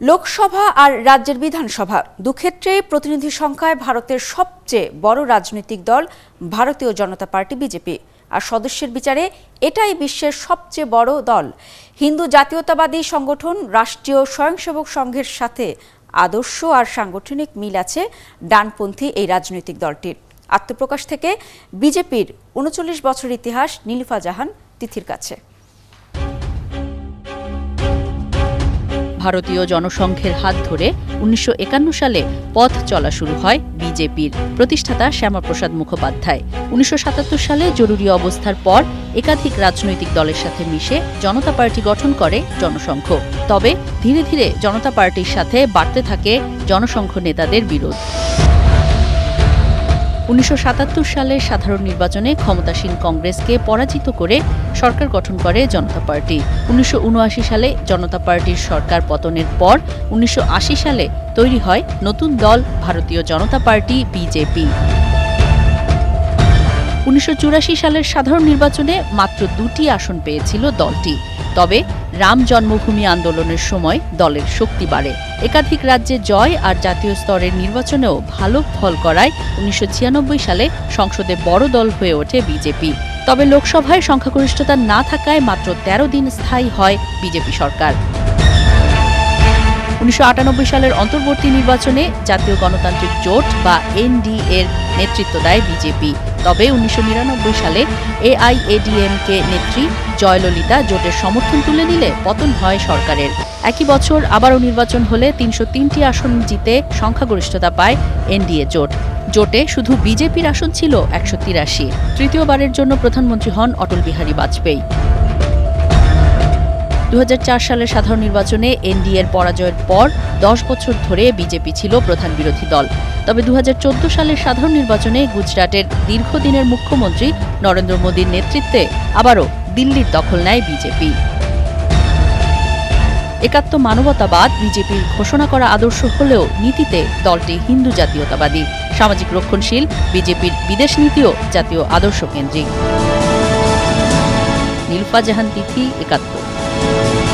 লোকসভা আর রাজ্যের বিধানসভা দুক্ষেত্রেই প্রতিনিধি সংখ্যায় ভারতের সবচেয়ে বড় রাজনৈতিক দল ভারতীয় জনতা পার্টি, বিজেপি। আর সদস্যের বিচারে এটাই বিশ্বের সবচেয়ে বড় দল। হিন্দু জাতীয়তাবাদী সংগঠন, রাষ্ট্রীয় স্বয়ংসেবক সংঘের সাথে আদর্শ আর সাংগঠনিক মিল আছে ডানপন্থী এই রাজনৈতিক দলটির। আত্মপ্রকাশ থেকে বিজেপির উনচল্লিশ বছর ইতিহাস নীলিফা জাহান তিথির কাছে। ভারতীয় জনসংঘের হাত ধরে উনিশশো একান্ন সালে পথ চলা শুরু হয় বিজেপির। প্রতিষ্ঠাতা শ্যামাপ্রসাদ মুখোপাধ্যায়। উনিশশো সাতাত্তর সালে জরুরি অবস্থার পর একাধিক রাজনৈতিক দলের সাথে মিশে জনতা পার্টি গঠন করে জনসংঘ। তবে ধীরে ধীরে জনতা পার্টির সাথে বাড়তে থাকে জনসংঘ নেতাদের বিরোধ। উনিশশো সালের সাধারণ নির্বাচনে ক্ষমতাসীন কংগ্রেসকে পরাজিত করে সরকার গঠন করে জনতা পার্টি। উনিশশো উনআশি সালে জনতা পার্টির সরকার পতনের পর উনিশশো আশি সালে তৈরি হয় নতুন দল, ভারতীয় জনতা পার্টি, বিজেপি। উনিশশো চুরাশি সালের সাধারণ নির্বাচনে মাত্র দুটি আসন পেয়েছিল দলটি। তবে রাম জন্মভূমি আন্দোলনের সময় দলের শক্তি বাড়ে। একাধিক রাজ্যে জয় আর জাতীয় স্তরের নির্বাচনেও ভালো ফল করায় উনিশশো ছিয়ানব্বই সালে সংসদে বড় দল হয়ে ওঠে বিজেপি। তবে লোকসভায় সংখ্যাগরিষ্ঠতা না থাকায় মাত্র ১৩ দিন স্থায়ী হয় বিজেপি সরকার। উনিশশো আটানব্বই সালের অন্তর্বর্তী নির্বাচনে জাতীয় গণতান্ত্রিক জোট বা এনডি এর নেতৃত্ব দেয় বিজেপি। তবে উনিশশো নিরানব্বই সালে এআইএডিএমকে নেত্রী জয়ললিতা জোটের সমর্থন তুলে নিলে পতন হয় সরকারের। একই বছর আবারও নির্বাচন হলে তিনশো তিনটি আসন জিতে সংখ্যাগরিষ্ঠতা পায় এনডিএ জোট। জোটে শুধু বিজেপির আসন ছিল একশো তিরাশি। তৃতীয়বারের জন্য প্রধানমন্ত্রী হন অটল বিহারী বাজপেয়ী। দু হাজার চার সালের সাধারণ নির্বাচনে এনডিএর পরাজয়ের পর দশ বছর ধরে বিজেপি ছিল প্রধান বিরোধী দল। তবে দু হাজার চোদ্দ সালের সাধারণ নির্বাচনে গুজরাটের দীর্ঘদিনের মুখ্যমন্ত্রী নরেন্দ্র মোদীর নেতৃত্বে আবারও দিল্লির দখল নেয় বিজেপি। একাত্ম মানবতাবাদ বিজেপির ঘোষণা করা আদর্শ হলেও নীতিতে দলটি হিন্দু জাতীয়তাবাদী। সামাজিক রক্ষণশীল বিজেপির বিদেশ নীতিও জাতীয় আদর্শ কেন্দ্রিক। নীলফা জাহান তিথি একাত্তর। Thank you.